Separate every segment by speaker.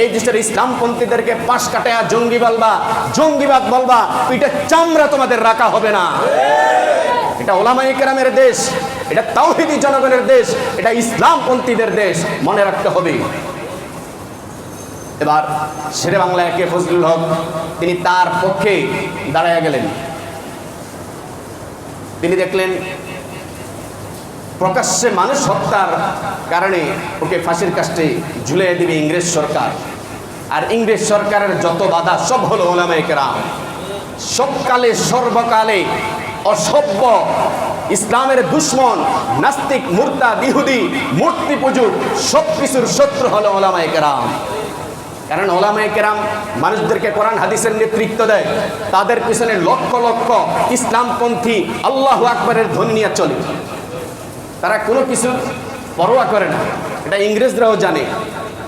Speaker 1: এই দেশের ইসলামপন্থীদেরকে পাশ কাটায়া জঙ্গি বলবা জঙ্গিবাদ বলবা এটা চামড়া তোমাদের রাখা হবে না। এটা ওলামাই কেরামের দেশ, এটা তাওহিদি জনগণের দেশ, এটা ইসলামপন্থীদের দেশ, মনে রাখতে হবে। এবার শেরে বাংলা একে ফজলুল হক, তিনি তার পক্ষে দাঁড়াইয়া গেলেন। তিনি দেখলেন প্রকাশ্যে মানুষ হত্যার কারণে ওকে ফাঁসির কাস্টে ঝুলিয়ে দিবে ইংরেজ সরকার। আর ইংরেজ সরকারের যত বাধা, সব হলো ওলামায়ে কেরাম। সবকালে, সর্বকালে অসভ্য ইসলামের দুশ্মন, নাস্তিক মুর্তা বিহুদি মূর্তি পুজো, সব কিছুর শত্রু হলো ওলামায়ে কেরাম। কারণ ওলামায়ে কেরাম মানুষদেরকে কোরআন, হাদিসের নেতৃত্ব দেয়। তাদের পিছনে লক্ষ লক্ষ ইসলামপন্থী আল্লাহ আকবরের ধ্বনি নিয়ে চলে। তারা কোনো কিছু পরোয়া করে না। এটা ইংরেজরাও জানে,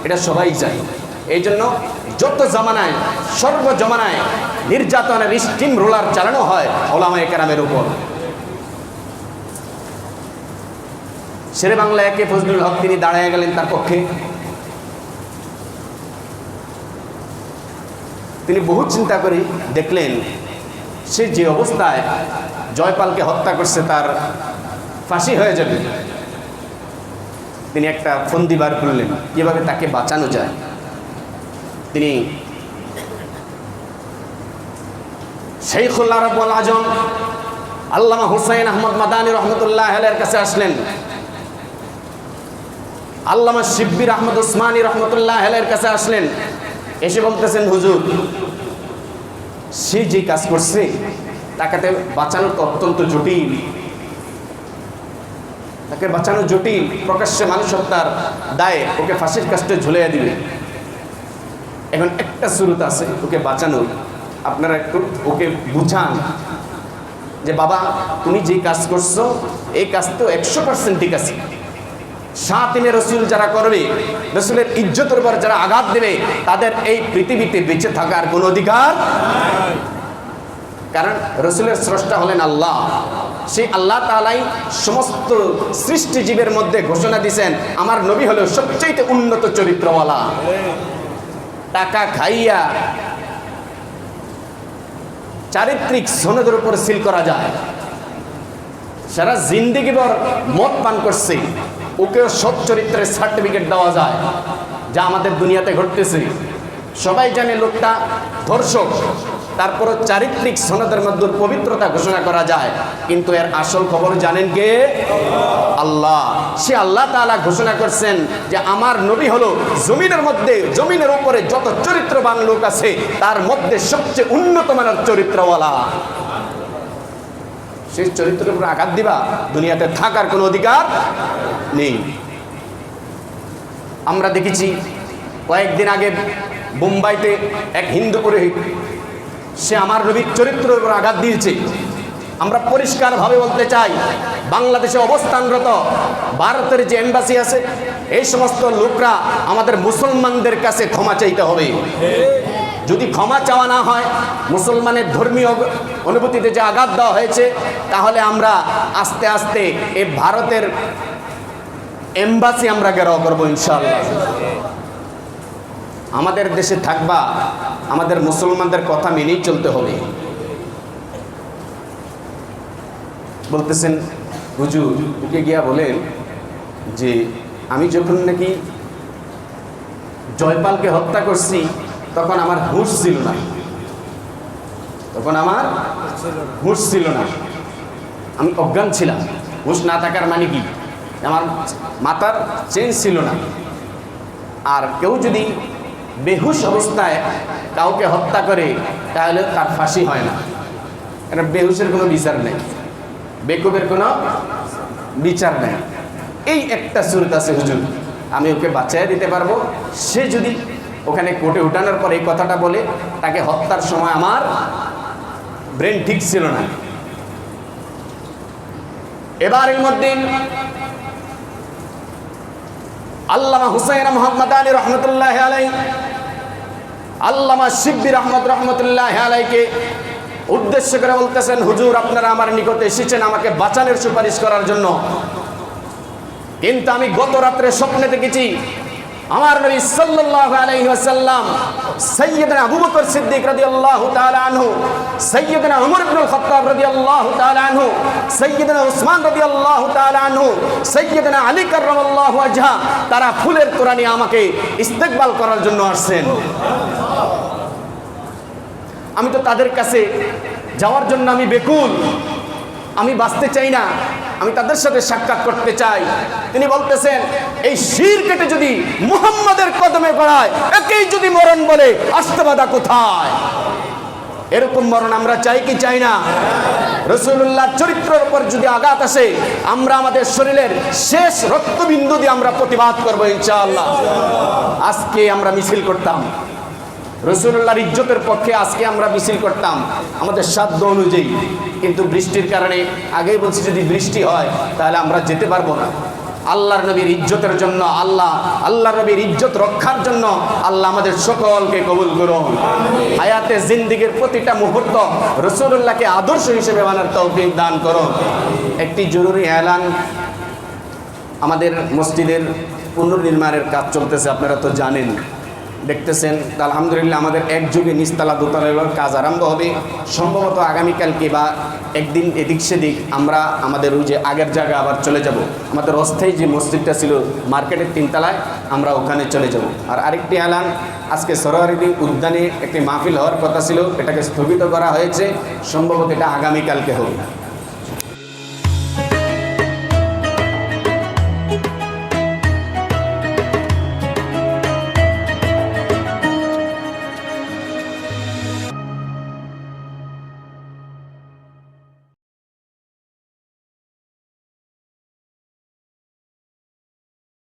Speaker 1: এটা সবাই জানে। এই জন্য যত জামানায়, সর্ব জমানায় নির্যাতনের স্টিম রোলার চালানো হয় ওলামায়ে কেরামের উপর। শেরে বাংলা একে ফজলুল হক তিনি দাঁড়ায় গেলেন তার পক্ষে। তিনি বহু চিন্তা করে দেখলেন, সে যে অবস্থায় জয়পালকে হত্যা করছে তার ফাঁসি হয়ে যাবে। তিনি একটা ফন্দি বার করলেন কীভাবে তাকে বাঁচানো যায়। তিনি শেখুল্লাহ রব্বুল আজম, আল্লামা হুসাইন আহমদ মাদানী রহমতুল্লাহ আলের কাছে আসলেন। আল্লামা শিব্বির আহমদ উসমানী রহমতুল্লাহ আলের কাছে আসলেন। এসে বলতেছেন, হুজুর, সে যে কাজ করছে, তাকে বাঁচানো তো অত্যন্ত জটিল। তাকে বাঁচানো জটিল, প্রকাশ্যে মানুষ হত্যার দায়ে ওকে ফাঁসির কাস্টে ঝুলিয়ে দিবে। এখন একটা শুরুতে আছে, ওকে বাঁচানোর। আপনারা একটু ওকে বুঝান যে, বাবা, তুমি যে কাজ করছ, এই কাজ তো একশো পার্সেন্ট ঠিক আছে। সাতিনে রসুল যারা করবে, রসুলের ইজ্জতের উপর যারা আঘাত দেবে, তাদের এই পৃথিবীতে বেঁচে থাকার কোনো অধিকার কারণ রসুলের স্রষ্টা হলেন আল্লাহ। সেই আল্লাহ তালাই সমস্ত সৃষ্টিজীবের মধ্যে ঘোষণা দিছেন, আমার নবী হলো সবচেয়ে উন্নত চরিত্রওয়ালা। টাকা খাইয়া চারিত্রিক সনদের উপর সিল করা যায়। সারা জিন্দিগি ভর মদ পান করছে। ওকেও সৎ চরিত্রের সার্টিফিকেট দেওয়া যায়, যা আমাদের দুনিয়াতে ঘটতেছে। সবাই জানে লোকটা ধর্ষক। তারপরও চারিত্রিক সনদের মধ্যে পবিত্রতা ঘোষণা করা যায়। কিন্তু এর আসল খবর জানেন কে? আল্লাহ। সে আল্লাহ তাআলা ঘোষণা করছেন যে আমার নবী হলো জমিনের মধ্যে, জমিনের উপরে যত চরিত্রবান লোক আছে, তার মধ্যে সবচেয়ে উন্নত মানের চরিত্রওয়ালা। সেই চরিত্রের উপর আঘাত দিবা, দুনিয়াতে থাকার কোনো অধিকার নেই। আমরা দেখেছি, কয়েকদিন আগে মুম্বাইতে এক হিন্দু পুরোহিত সে আমার নবীর চরিত্রের উপর আঘাত দিয়েছে। আমরা পরিষ্কারভাবে বলতে চাই, বাংলাদেশে অবস্থানরত ভারতের যে এম্বাসি আছে, এই সমস্ত লোকরা আমাদের মুসলমানদের কাছে ক্ষমা চাইতে হবে। যদি ক্ষমা চাওয়া না হয়, মুসলমানের ধর্মীয় অনুভূতিতে যে আঘাত দেওয়া হয়েছে, তাহলে আমরা আস্তে আস্তে এই ভারতের এম্বাসি আমরা গেরাও করব ইনশাল্লাহ আমাদের দেশে থাকবা, আমাদের মুসলমানদের কথা মেনেই চলতে হবে। বলতেছেন, হুজুর ওকে গিয়া বলেন যে, আমি যখন নাকি জয়পালকে হত্যা করছি, তখন আমার হুঁশ ছিল না। তখন আমার হুঁশ ছিল না। আমি অজ্ঞান ছিলাম। হুঁশ না থাকার মানে কি? আমার মাথার চেঞ্জ ছিল না। আর কেউ যদি বেহুশ অবস্থায় কাউকে হত্যা করে, তাহলে তার ফাঁসি হয় না। এটা বেহুশের কোনো বিচার নেই? বেকুবের কোনো বিচার নেই। এই একটা সুরত আছে, হুজুর, আমি ওকে বাঁচাই দিতে পারব। সে যদি ওখানে কোর্টে উঠানোর পর এই কথাটা বলে, তাকে হত্যার সময় আমার ব্রেন ঠিক ছিল না। এবার এর মধ্যে আল্লামা হুসাইন মোহাম্মদ আলী রহমতুল্লাহ আলাই আল্লামা শিব্বির আহমদ রহমতুল্লাহ আলাইকে উদ্দেশ্য করে বলতেছেন, হুজুর, আপনারা আমার নিকটে এসেছেন আমাকে বাঁচানোর সুপারিশ করার জন্য। কিন্তু আমি গত রাত্রে স্বপ্নে দেখেছি আমার নবী সাল্লাল্লাহু আলাইহি ওয়াসাল্লাম সাইয়্যিদনা আবু বকর সিদ্দিক রাদিয়াল্লাহু তাআলা আনহু, সাইয়্যিদনা ওমর ইবনে খাত্তাব রাদিয়াল্লাহু তাআলা আনহু, সাইয়্যিদনা উসমান রাদিয়াল্লাহু তাআলা আনহু, সাইয়্যিদনা আলী কাররামাল্লাহু ওয়াজহা, তারা ফুলের তোড়া নিয়ে আমাকে ইস্তেকবাল করার জন্য আসছেন। আমি তো তাদের কাছে যাওয়ার জন্য আমি বেকুল, আমি বাঁচতে চাই না। আমি তাদের সাথে সাক্ষাৎ করতে চাই। তিনি বলতেছেন, এই শির কেটে যদি মুহাম্মাদের কদমে গড়ায়, একেই যদি মরণ বলে আসতে বাধা কোথায়? এরকম মরণ আমরা চাই কি চাই না? রসুল্লাহ চরিত্রের উপর যদি আঘাত আসে, আমরা আমাদের শরীরের শেষ রক্তবিন্দু দিয়ে আমরা প্রতিবাদ করব ইনশাআল্লাহ। আজকে আমরা মিছিল করতাম। রসুল্লাহর ইজ্জতের পক্ষে আজকে আমরা মিছিল করতাম, আমাদের সাধ্য অনুযায়ী। কিন্তু বৃষ্টির কারণে, আগেই বলছি যদি বৃষ্টি হয়, তাহলে আমরা যেতে পারব না। আল্লাহর নবীর ইজ্জতের জন্য আল্লাহ, আল্লাহর নবীর ইজ্জত রক্ষার জন্য আল্লাহ আমাদের সকলকে কবুল করুন। হায়াতে জিন্দিগির প্রতিটা মুহূর্ত রসুল্লাহকে আদর্শ হিসেবে মানার তৌফিক দান করুন। একটি জরুরি এলান আমাদের মসজিদের পুনর্নির্মাণের কাজ চলতেছে, আপনারা তো জানেন। দেখতেছেন আলহামদুলিল্লাহ আমাদের এক যুগে নিস্তালা দোতলার কাজ আরম্ভ হবে। সম্ভবত আগামীকালকে বা একদিন এদিক সেদিক আমরা আমাদের ওই যে আগের জায়গা আবার চলে যাব। আমাদের অস্থায়ী যে মসজিদটা ছিল মার্কেটের তিনতলায়, আমরা ওখানে চলে যাব। আর আরেকটি এলান আজকে সরোয়ারিদি উদ্যানে একটি মাহফিল হওয়ার কথা ছিল, এটাকে স্থগিত করা হয়েছে। সম্ভবত এটা আগামীকালকে হবে।